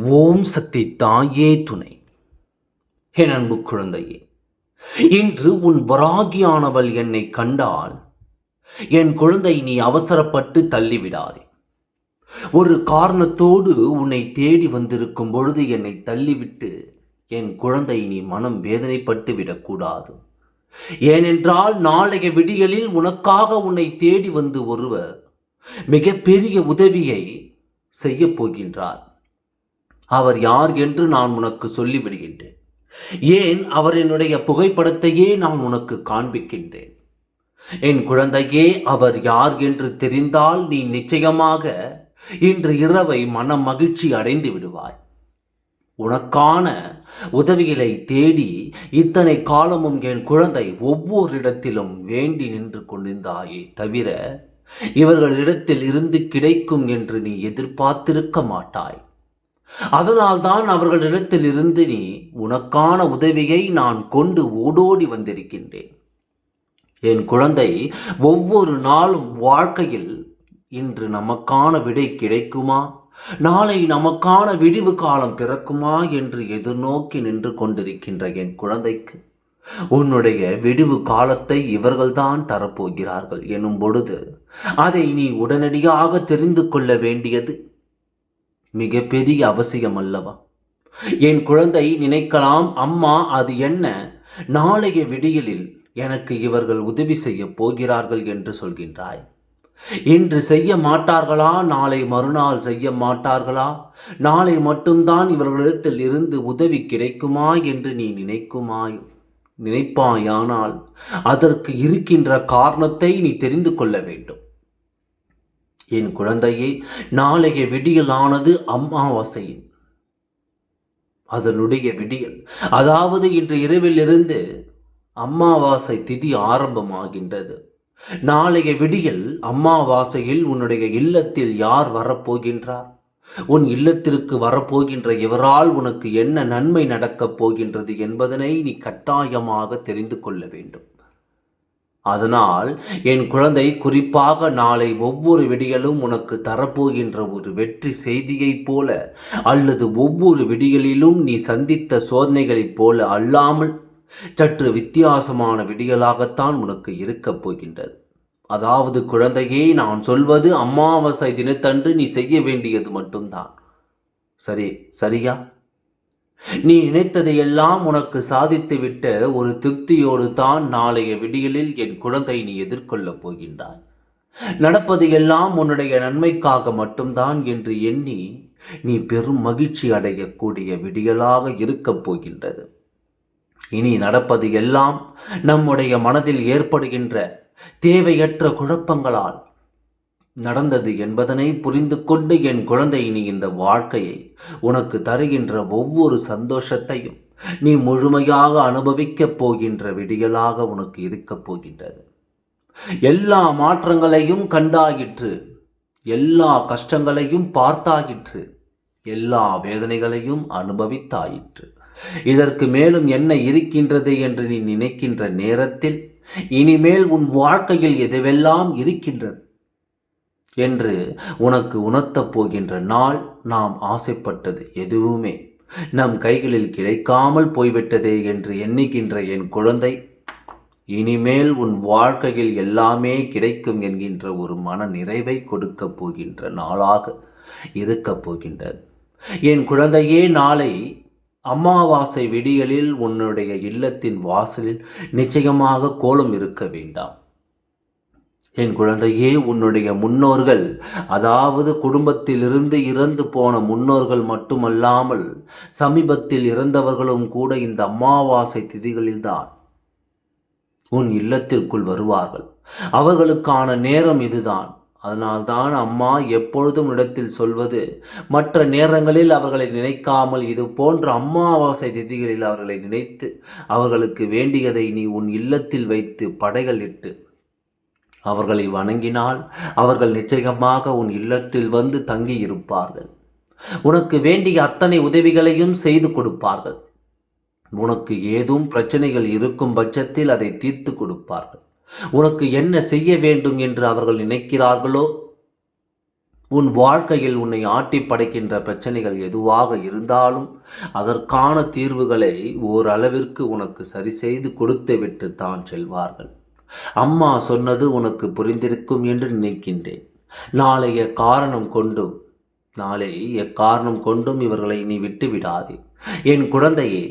ஓம் சக்தி தாயே துணை. என் அன்பு குழந்தையே இன்று உன் வராகியானவள் என்னை கண்டால் என் குழந்தை நீ அவசரப்பட்டு தள்ளிவிடாதே. ஒரு காரணத்தோடு உன்னை தேடி வந்திருக்கும் பொழுது என்னை தள்ளிவிட்டு என் குழந்தை நீ மனம் வேதனைப்பட்டு விடக்கூடாது. ஏனென்றால் நாளைய விடியலில் உனக்காக உன்னை தேடி வந்து ஒருவர் மிகப்பெரிய உதவியை செய்யப் போகின்றார். அவர் யார் என்று நான் உனக்கு சொல்லிவிடுகின்றேன். ஏன் அவர் என்னுடைய புகைப்படத்தையே நான் உனக்கு காண்பிக்கின்றேன். என் குழந்தையே அவர் யார் என்று தெரிந்தால் நீ நிச்சயமாக இன்று இரவை மன மகிழ்ச்சி அடைந்து விடுவாய். உனக்கான உதவிகளை தேடி இத்தனை காலமும் என் குழந்தை ஒவ்வொரு இடத்திலும் வேண்டி நின்று கொண்டிருந்தாயே தவிர இவர்களிடத்தில் இருந்து கிடைக்கும் என்று நீ எதிர்பார்த்திருக்க மாட்டாய். அதனால்தான் அவர்களிடத்தில் இருந்து நீ உனக்கான உதவியை நான் கொண்டு ஓடோடி வந்திருக்கின்றேன். என் குழந்தை ஒவ்வொரு நாளும் வாழ்க்கையில் இன்று நமக்கான விடை கிடைக்குமா? நாளை நமக்கான விடிவு காலம் பிறக்குமா என்று எதிர்நோக்கி நின்று கொண்டிருக்கின்ற என் குழந்தைக்கு? உன்னுடைய விடிவு காலத்தை இவர்கள்தான் தரப்போகிறார்கள் எனும் பொழுது அதை நீ உடனடியாக தெரிந்து கொள்ள வேண்டியது. மிகப்பெரிய அவசியம் அல்லவா என் குழந்தை நினைக்கலாம் அம்மா அது என்ன? நாளைய விடியலில் எனக்கு இவர்கள் உதவி செய்ய போகிறார்கள் என்று சொல்கின்றாய். இன்று செய்ய மாட்டார்களா? நாளை மறுநாள் செய்ய மாட்டார்களா? நாளை மட்டும்தான் இவர்களிடத்தில் இருந்து உதவி கிடைக்குமா என்று நீ நினைக்குமாய் நினைப்பாயானால் அதற்கு இருக்கின்ற காரணத்தை நீ தெரிந்து கொள்ள வேண்டும். என் குழந்தையே நாளைய விடியலானது அம்மாவாசையின். அதனுடைய விடியல். அதாவது இன்று இரவிலிருந்து அம்மாவாசை திதி ஆரம்பமாகின்றது. நாளைய விடியல் அம்மாவாசையில் உன்னுடைய இல்லத்தில் யார் வரப்போகின்றார்? உன் இல்லத்திற்கு வரப்போகின்ற இவரால் உனக்கு என்ன நன்மை நடக்கப் போகின்றது என்பதனை நீ கட்டாயமாக தெரிந்து கொள்ள வேண்டும். அதனால் என் குழந்தை குறிப்பாக நாளை ஒவ்வொரு விடியலும் உனக்கு தரப்போகின்ற ஒரு வெற்றி செய்தியைப் போல அல்லது ஒவ்வொரு விடியலிலும் நீ சந்தித்த சோதனைகளைப் போல அல்லாமல் சற்று வித்தியாசமான விடியலாகத்தான் உனக்கு இருக்கப் போகின்றது. அதாவது குழந்தையே நான் சொல்வது அமாவாசை தினத்தன்று நீ செய்ய வேண்டியது மட்டும்தான். சரி சரியா? நீ நினைத்ததையெல்லாம் உனக்கு சாதித்துவிட்ட ஒரு திருப்தியோடு தான் நாளைய விடியலில் என் குழந்தை நீ எதிர்கொள்ளப் போகின்றாய். நடப்பது எல்லாம் உன்னுடைய நன்மைக்காக மட்டும்தான் என்று எண்ணி நீ பெரும் மகிழ்ச்சி அடையக்கூடிய விடியலாக இருக்கப் போகின்றது. இனி நடப்பது எல்லாம் நம்முடைய மனதில் ஏற்படுகின்ற தேவையற்ற குழப்பங்களால் நடந்தது என்பதனை புரிந்து கொண்டு என் குழந்தை நீ இந்த வாழ்க்கையை உனக்கு தருகின்ற ஒவ்வொரு சந்தோஷத்தையும் நீ முழுமையாக அனுபவிக்கப் போகின்ற விடியலாக உனக்கு இருக்கப் போகின்றது. எல்லா மாற்றங்களையும் கண்டாயிற்று எல்லா கஷ்டங்களையும் பார்த்தாயிற்று எல்லா வேதனைகளையும் அனுபவித்தாயிற்று. இதற்கு மேலும் என்ன இருக்கின்றது என்று நீ நினைக்கின்ற நேரத்தில் இனிமேல் உன் வாழ்க்கையில் எதுவெல்லாம் இருக்கின்றது? என்று உனக்கு உணர்த்தப் போகின்ற நாள் நாம் ஆசைப்பட்டது எதுவுமே. நம் கைகளில் கிடைக்காமல் போய்விட்டதே என்று எண்ணுகின்ற என் குழந்தை இனிமேல் உன் வாழ்க்கையில் எல்லாமே கிடைக்கும் என்கின்ற ஒரு மன நிறைவை கொடுக்கப் போகின்ற நாளாக இருக்கப் போகின்றது. என் குழந்தையே நாளை அமாவாசை விடியலில் உன்னுடைய இல்லத்தின் வாசலில் நிச்சயமாக கோலம் இருக்க வேண்டாம். என் குழந்தையே உன்னுடைய முன்னோர்கள் அதாவது குடும்பத்திலிருந்து இறந்து போன முன்னோர்கள் மட்டுமல்லாமல் சமீபத்தில் இறந்தவர்களும் கூட இந்த அமாவாசை திதிகளில்தான் உன் இல்லத்திற்குள் வருவார்கள். அவர்களுக்கான நேரம் இதுதான். அதனால்தான் அம்மா எப்பொழுதும் இடத்தில் சொல்வது மற்ற நேரங்களில் அவர்களை நினைக்காமல் இது போன்ற அம்மாவாசை திதிகளில் அவர்களை நினைத்து அவர்களுக்கு வேண்டியதை நீ உன் இல்லத்தில் வைத்து படைகள் இட்டு அவர்களை வணங்கினால் அவர்கள் நிச்சயமாக உன் இல்லத்தில் வந்து தங்கி இருப்பார்கள் உனக்கு வேண்டிய அத்தனை உதவிகளையும் செய்து கொடுப்பார்கள். உனக்கு ஏதும் பிரச்சனைகள் இருக்கும் பட்சத்தில் அதை தீர்த்து கொடுப்பார்கள். உனக்கு என்ன செய்ய வேண்டும் என்று அவர்கள் நினைக்கிறார்களோ? உன் வாழ்க்கையில் உன்னை ஆட்டி படைக்கின்ற பிரச்சனைகள் எதுவாக இருந்தாலும் அதற்கான தீர்வுகளை ஓரளவிற்கு உனக்கு சரி செய்து கொடுத்து விட்டு தான் செல்வார்கள். அம்மா சொன்னது உனக்கு புரிந்திருக்கும் என்று நினைக்கின்றேன். நாளைய காரணம் கொண்டும் நாளை எக்காரணம் கொண்டும் இவர்களை நீ விட்டு விடாதே என் குழந்தையே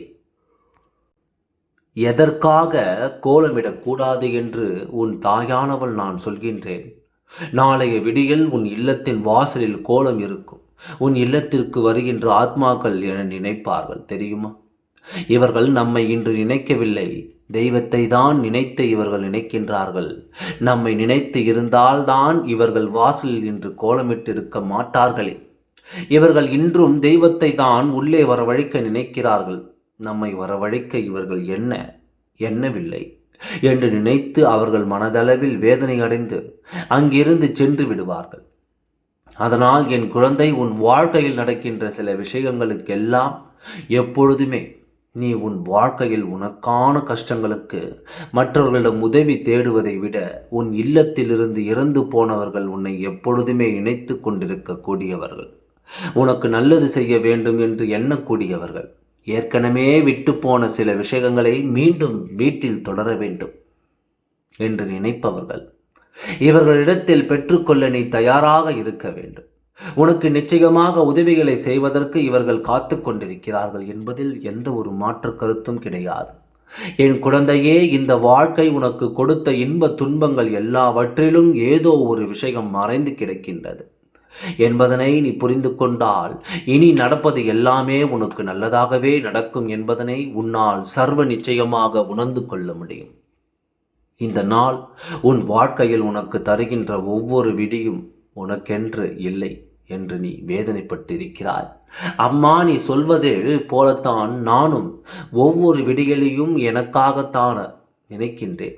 எதற்காக கோலமிடக்கூடாது என்று உன் தாயானவள் நான் சொல்கின்றேன். நாளைய விடியல் உன் இல்லத்தின் வாசலில் கோலம் இருக்கும். உன் இல்லத்திற்கு வருகின்ற ஆத்மாக்கள் என நினைப்பார்கள் தெரியுமா? இவர்கள் நம்மை இன்று நினைக்கவில்லை. தெய்வத்தை தான் நினைத்து இவர்கள் நினைக்கின்றார்கள். நம்மை நினைத்து இருந்தால்தான் இவர்கள் வாசலில் இன்று கோலமிட்டு இருக்க மாட்டார்களே. இவர்கள் இன்றும் தெய்வத்தை தான் உள்ளே வரவழைக்க நினைக்கிறார்கள். நம்மை வரவழைக்க இவர்கள் என்ன? எண்ணவில்லை என்று நினைத்து அவர்கள் மனதளவில் வேதனை அடைந்து அங்கிருந்து சென்று விடுவார்கள். அதனால் என் குழந்தை உன் வாழ்க்கையில் நடக்கின்ற சில விஷயங்களுக்கெல்லாம் எப்பொழுதுமே நீ உன் வாழ்க்கையில் உனக்கான கஷ்டங்களுக்கு மற்றவர்களிடம் உதவி தேடுவதை விட உன் இல்லத்திலிருந்து இறந்து போனவர்கள் உன்னை எப்பொழுதுமே இணைத்து கொண்டிருக்கக்கூடியவர்கள். உனக்கு நல்லது செய்ய வேண்டும் என்று எண்ணக்கூடியவர்கள். ஏற்கனவே விட்டு போன சில விஷயங்களை மீண்டும் வீட்டில் தொடர வேண்டும் என்று நினைப்பவர்கள். இவர்களிடத்தில் பெற்றுக்கொள்ள நீ தயாராக இருக்க வேண்டும். உனக்கு நிச்சயமாக உதவிகளை செய்வதற்கு இவர்கள் காத்து கொண்டிருக்கிறார்கள் என்பதில் எந்த ஒரு மாற்று கருத்தும் கிடையாது. என் குழந்தையே இந்த வாழ்க்கை உனக்கு கொடுத்த இன்ப துன்பங்கள் எல்லாவற்றிலும் ஏதோ ஒரு விஷயம் மறைந்து கிடக்கின்றது. என்பதனை நீ புரிந்து கொண்டால் இனி நடப்பது எல்லாமே உனக்கு நல்லதாகவே நடக்கும் என்பதனை உன்னால் சர்வ நிச்சயமாக உணர்ந்து கொள்ள முடியும். இந்த நாள் உன் வாழ்க்கையில் உனக்கு தருகின்ற ஒவ்வொரு விடியும் உனக்கென்று இல்லை. என்று நீ வேதனைப்பட்டிருக்கிறாய். அம்மா நீ சொல்வது போலத்தான் நானும் ஒவ்வொரு விடிகளையும் எனக்காகத்தான நினைக்கின்றேன்.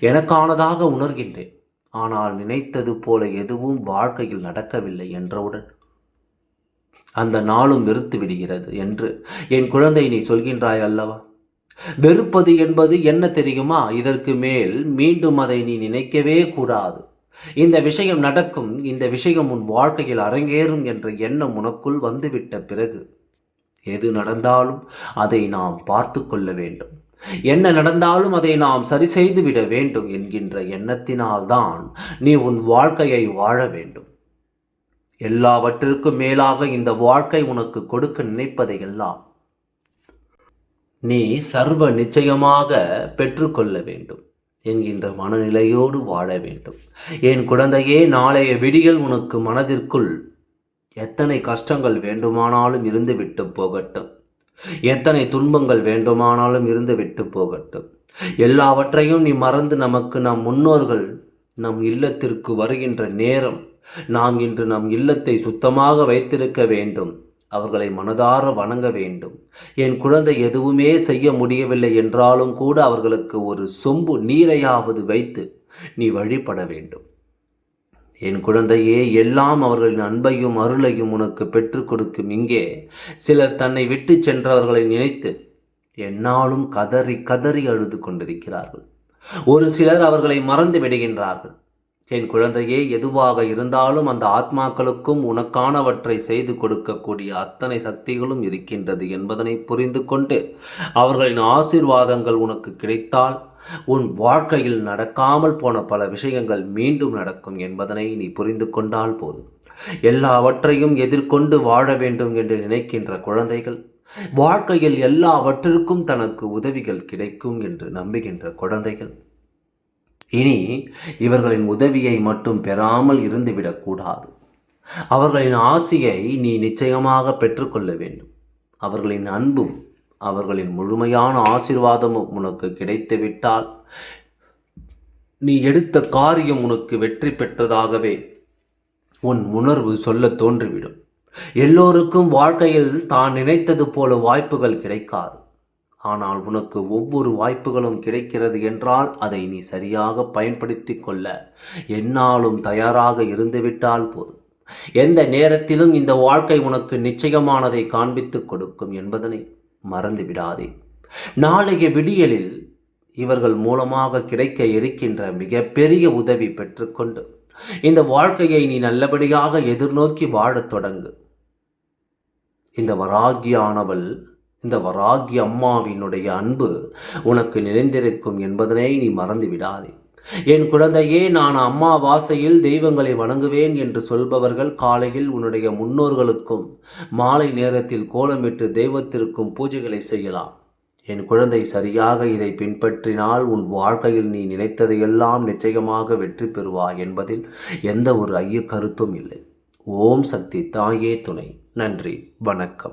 எனக்கானதாக உணர்கின்றேன். ஆனால் நினைத்தது போல எதுவும் வாழ்க்கையில் நடக்கவில்லை என்றவுடன் அந்த நாளும் வெறுத்து விடுகிறது என்று என் குழந்தை நீ சொல்கின்றாய் அல்லவா? வெறுப்பது என்பது என்ன தெரியுமா? இதற்கு மேல் மீண்டும் அதை நீ நினைக்கவே கூடாது. இந்த விஷயம் நடக்கும் இந்த விஷயம் உன் வாழ்க்கையில் அரங்கேறும் என்ற எண்ணம் உனக்குள் வந்துவிட்ட பிறகு எது நடந்தாலும் அதை நாம் பார்த்து கொள்ள வேண்டும். என்ன நடந்தாலும் அதை நாம் சரி செய்து விட வேண்டும் என்கின்ற எண்ணத்தினால்தான் நீ உன் வாழ்க்கையை வாழ வேண்டும். எல்லாவற்றிற்கும் மேலாக இந்த வாழ்க்கை உனக்கு கொடுக்க நினைப்பதை எல்லாம் நீ சர்வ நிச்சயமாக பெற்றுக்கொள்ள வேண்டும். என்கின்ற மனநிலையோடு வாழ வேண்டும். என் குழந்தையே நாளைய விடிகள் உனக்கு மனதிற்குள் எத்தனை கஷ்டங்கள் வேண்டுமானாலும் இருந்து விட்டு போகட்டும். எத்தனை துன்பங்கள் வேண்டுமானாலும் இருந்து விட்டு போகட்டும். எல்லாவற்றையும் நீ மறந்து நமக்கு நம் முன்னோர்கள் நம் இல்லத்திற்கு வருகின்ற நேரம் நாம் இன்று நம் இல்லத்தை சுத்தமாக வைத்திருக்க வேண்டும். அவர்களை மனதார வணங்க வேண்டும். என் குழந்தை எதுவுமே செய்ய முடியவில்லை என்றாலும் கூட அவர்களுக்கு ஒரு சொம்பு நீரையாவது வைத்து நீ வழிபட வேண்டும். என் குழந்தையே எல்லாம் அவர்களின் அன்பையும் அருளையும் உனக்கு பெற்றுக் கொடுக்கும். இங்கே சிலர் தன்னை விட்டு சென்றவர்களை நினைத்து என்னாலும் கதறி கதறி அழுது கொண்டிருக்கிறார்கள். ஒரு சிலர் அவர்களை மறந்து விடுகின்றார்கள். என் குழந்தையே எதுவாக இருந்தாலும் அந்த ஆத்மாக்களுக்கும் உனக்கானவற்றை செய்து கொடுக்கக்கூடிய அத்தனை சக்திகளும் இருக்கின்றது என்பதனை புரிந்து கொண்டு அவர்களின் ஆசீர்வாதங்கள் உனக்கு கிடைத்தால் உன் வாழ்க்கையில் நடக்காமல் போன பல விஷயங்கள் மீண்டும் நடக்கும் என்பதனை நீ புரிந்து கொண்டால் போதும். எல்லாவற்றையும் எதிர்கொண்டு வாழ வேண்டும் என்று நினைக்கின்ற குழந்தைகள் வாழ்க்கையில் எல்லாவற்றிற்கும் தனக்கு உதவிகள் கிடைக்கும் என்று நம்புகின்ற குழந்தைகள் இனி இவர்களின் உதவியை மட்டும் பெறாமல் இருந்துவிடக்கூடாது அவர்களின் ஆசையை நீ நிச்சயமாக பெற்றுக்கொள்ள வேண்டும். அவர்களின் அன்பும் அவர்களின் முழுமையான ஆசிர்வாதமும் உனக்கு கிடைத்துவிட்டால் நீ எடுத்த காரியம் உனக்கு வெற்றி பெற்றதாகவே உன் உணர்வு சொல்ல தோன்றிவிடும். எல்லோருக்கும் வாழ்க்கையில் தான் நினைத்தது போல வாய்ப்புகள் கிடைக்காது. ஆனால் உனக்கு ஒவ்வொரு வாய்ப்புகளும் கிடைக்கிறது என்றால் அதை நீ சரியாக பயன்படுத்தி கொள்ள. என்னாலும் தயாராக இருந்துவிட்டால் போதும். எந்த நேரத்திலும் இந்த வாழ்க்கை உனக்கு நிச்சயமானதை காண்பித்து கொடுக்கும் என்பதனை மறந்து விடாதே நாளைய விடியலில் இவர்கள் மூலமாக கிடைக்க இருக்கின்ற மிகப்பெரிய உதவி பெற்றுக்கொண்டு இந்த வாழ்க்கையை நீ நல்லபடியாக எதிர்நோக்கி வாழத் தொடங்கு. இந்த வராகியானவள் இந்த வராகி அம்மாவினுடைய அன்பு உனக்கு நிறைந்திருக்கும் என்பதனை நீ மறந்து விடாதே என் குழந்தையே நான் அம்மா வாசையில் தெய்வங்களை வணங்குவேன் என்று சொல்பவர்கள் காலையில் உன்னுடைய முன்னோர்களுக்கும் மாலை நேரத்தில் கோலமிட்டு தெய்வத்திற்கும் பூஜைகளை செய்யலாம். என் குழந்தை சரியாக இதை பின்பற்றினால் உன் வாழ்க்கையில் நீ நினைத்ததையெல்லாம் நிச்சயமாக வெற்றி பெறுவாய் என்பதில் எந்த ஒரு ஐய கருத்தும் இல்லை. ஓம் சக்தி தாயே துணை. நன்றி. வணக்கம்.